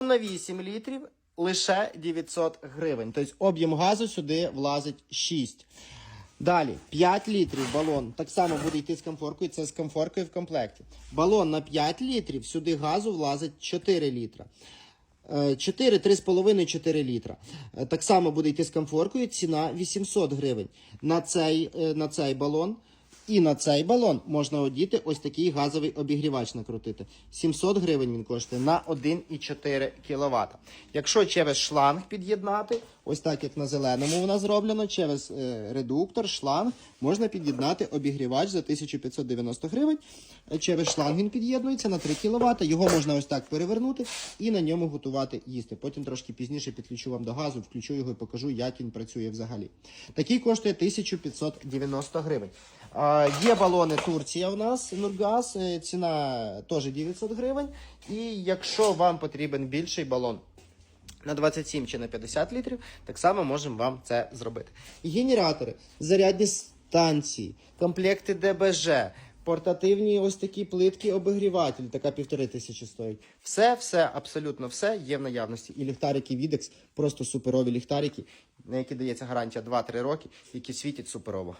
на 8 літрів лише 900 гривень. Тобто об'єм газу сюди влазить 6. Далі 5 літрів балон. Так само буде йти з комфоркою. Це з комфоркою в комплекті. Балон на 5 літрів, сюди газу влазить 4 літра. Е, 4, 3,5, 4 літра. Е, Так само буде йти з комфоркою. Ціна 800 гривень. На цей, е, на цей балон і на цей балон можна одіти ось такий газовий обігрівач накрутити. 700 гривень він коштує на 1,4 кВт. Якщо через шланг під'єднати, ось так як на зеленому вона зроблено, через е, редуктор, шланг, можна під'єднати обігрівач за 1590 гривень. Через шланг він під'єднується на 3 кВт. Його можна ось так перевернути і на ньому готувати їсти. Потім трошки пізніше підключу вам до газу, включу його і покажу, як він працює взагалі. Такий коштує 1590 гривень. Є балони Турція у нас, Нургаз, е, ціна теж 900 гривень. І якщо вам потрібен більший балон на 27 чи на 50 літрів, так само можемо вам це зробити. Генератори, зарядні станції, комплекти ДБЖ, портативні ось такі плитки обігріватель, така півтори тисячі стоїть. Все, все, абсолютно все є в наявності. І ліхтарики Videx, просто суперові ліхтарики, на які дається гарантія 2-3 роки, які світять суперово.